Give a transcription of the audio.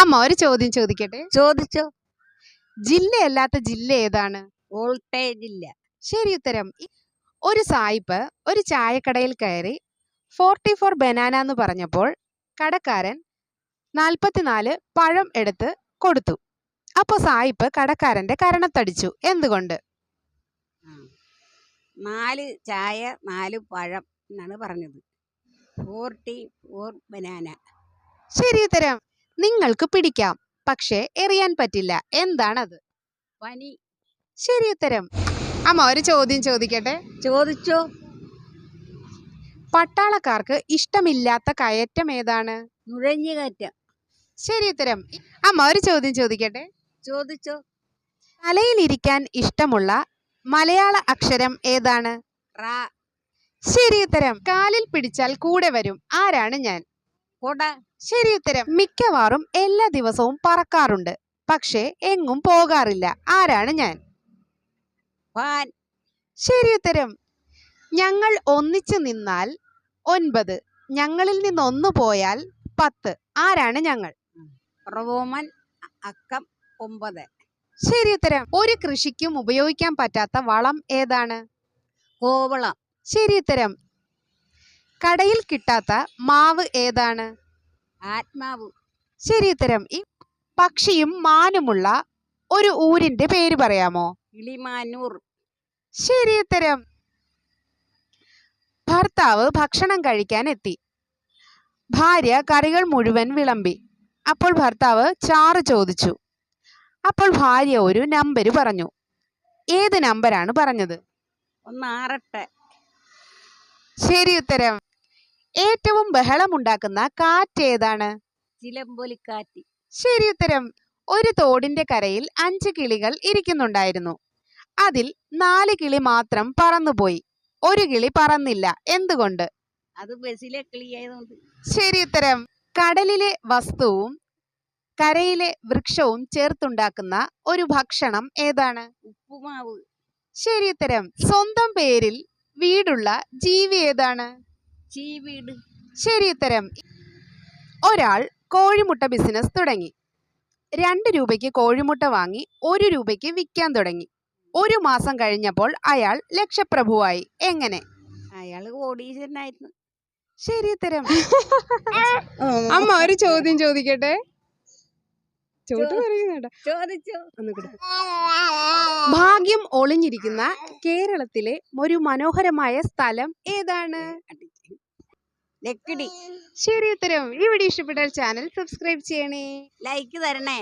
അമ്മ ഒരു ചോദ്യം ചോദിക്കട്ടെ? ചോദിച്ചോ. ജില്ലയല്ലാത്ത ജില്ല ഏതാണ്? വോൾട്ടേജ് ഇല്ല. ശരി ഉത്തരം. ഒരു സായിപ്പ് ഒരു ചായക്കടയിൽ കയറി ഫോർട്ടി ഫോർ ബനാന എന്ന് പറഞ്ഞപ്പോൾ കടക്കാരൻ നാൽപ്പത്തിനാല് പഴം എടുത്ത് കൊടുത്തു. അപ്പോൾ സായിപ്പ് കടക്കാരന്റെ കരണത്തടിച്ചു. എന്തുകൊണ്ട്? നാല് ചായ നാല് പഴം എന്നാണ് പറഞ്ഞത്. Forty four banana. ശരി ഉത്തരം. നിങ്ങൾക്ക് പിടിക്കാം. പക്ഷേ എറിയാൻ പറ്റില്ല. എന്താണത്? പനി. ശരി ഉത്തരം. അമ്മ ഒരു ചോദ്യം ചോദിക്കട്ടെ? ചോദിച്ചോ. പട്ടാളക്കാർക്ക് ഇഷ്ടമില്ലാത്ത കയറ്റം ഏതാണ്? നുഴഞ്ഞു കയറ്റം. ശരി ഉത്തരം. അമ്മ ഒരു ചോദ്യം ചോദിക്കട്ടെ? ചോദിച്ചോ. തലയിലിരിക്കാൻ ഇഷ്ടമുള്ള മലയാള അക്ഷരം ഏതാണ്? റാ. ശരി ഉത്തരം. കാലിൽ പിടിച്ചാൽ കൂടെ വരും. ആരാണ് ഞാൻ? കൊട ശരി ഉത്തരം. മിക്കവാറും എല്ലാ ദിവസവും പറക്കാറുണ്ട്. പക്ഷേ എങ്ങും പോകാറില്ല. ആരാണ് ഞാൻ? വാൻ. ശരി ഉത്തരം. ഞങ്ങൾ ഒന്നിച്ചു നിന്നാൽ ഒൻപത്. ഞങ്ങളിൽ നിന്ന് ഒന്ന് പോയാൽ പത്ത്. ആരാണ് ഞങ്ങൾ? റോമൻ അക്കം ഒമ്പത്. ശരി ഉത്തരം. ഒരു കൃഷിക്കും ഉപയോഗിക്കാൻ പറ്റാത്ത വളം ഏതാണ്? കോവളം. ശരി ഉത്തരം. കടയിൽ കിട്ടാത്ത മാവ് ഏതാണ്? ആത്മാവ്. ശരി ഉത്തരം. ഈ പക്ഷിയും മാനുമുള്ള ഒരു ഊരിന്റെ പേര് പറയാമോ? കിളിമാനൂർ. ശരി ഉത്തരം. ഭർത്താവ് ഭക്ഷണം കഴിക്കാൻ എത്തി. ഭാര്യ കറികൾ മുഴുവൻ വിളമ്പി. അപ്പോൾ ഭർത്താവ് ചാറ് ചോദിച്ചു. അപ്പോൾ ഭാര്യ ഒരു നമ്പർ പറഞ്ഞു. ഏത് നമ്പരാണ് പറഞ്ഞത്? ഒന്ന് ആറട്ടെ. ശരി ഉത്തരം. ഏറ്റവും ബഹളമുണ്ടാക്കുന്ന കാറ്റ് ഏതാണ്? ചിലമ്പൊലിക്കാറ്റ്. ശരി ഉത്തരം. ഒരു തോടിന്റെ കരയിൽ അഞ്ച് കിളികൾ ഇരിക്കുന്നുണ്ടായിരുന്നു. അതിൽ നാല് കിളി മാത്രം പറന്നുപോയി. ഒരു കിളി പറന്നില്ല. എന്തുകൊണ്ട്? അത് ബസ്സിലെ കിളിയായതുകൊണ്ട്. ശരി ഉത്തരം. കടലിലെ വസ്തുവും കരയിലെ വൃക്ഷവും ചേർത്തുണ്ടാക്കുന്ന ഒരു ഭക്ഷണം ഏതാണ്? ഉപ്പുമാവ്. ശരി ഉത്തരം. സ്വന്തം പേരിൽ വീടുള്ള ജീവി ഏതാണ്? ചീവീട് ശരി ഉത്തരം. ഒരാൾ കോഴിമുട്ട ബിസിനസ് തുടങ്ങി. രണ്ട് രൂപയ്ക്ക് കോഴിമുട്ട വാങ്ങി ഒരു രൂപയ്ക്ക് വിൽക്കാൻ തുടങ്ങി. ഒരു മാസം കഴിഞ്ഞപ്പോൾ അയാൾ ലക്ഷപ്രഭുവായി. എങ്ങനെ? അയാൾ കോടീശ്വരനായിരുന്നു. ശരി ഉത്തരം. അമ്മ ഒരു ചോദ്യം ചോദിക്കട്ടെ? ചോട്ട് പറയുന്നുണ്ട് ഭാഗ്യം ഒളിഞ്ഞിരിക്കുന്ന കേരളത്തിലെ ഒരു മനോഹരമായ സ്ഥലം ഏതാണ്? ലക്കിടി ശരി ഉത്തരം. ഈ വീഡിയോ ഇഷ്ടപ്പെട്ടാൽ ചാനൽ സബ്സ്ക്രൈബ് ചെയ്യണേ. ലൈക്ക് തരണേ.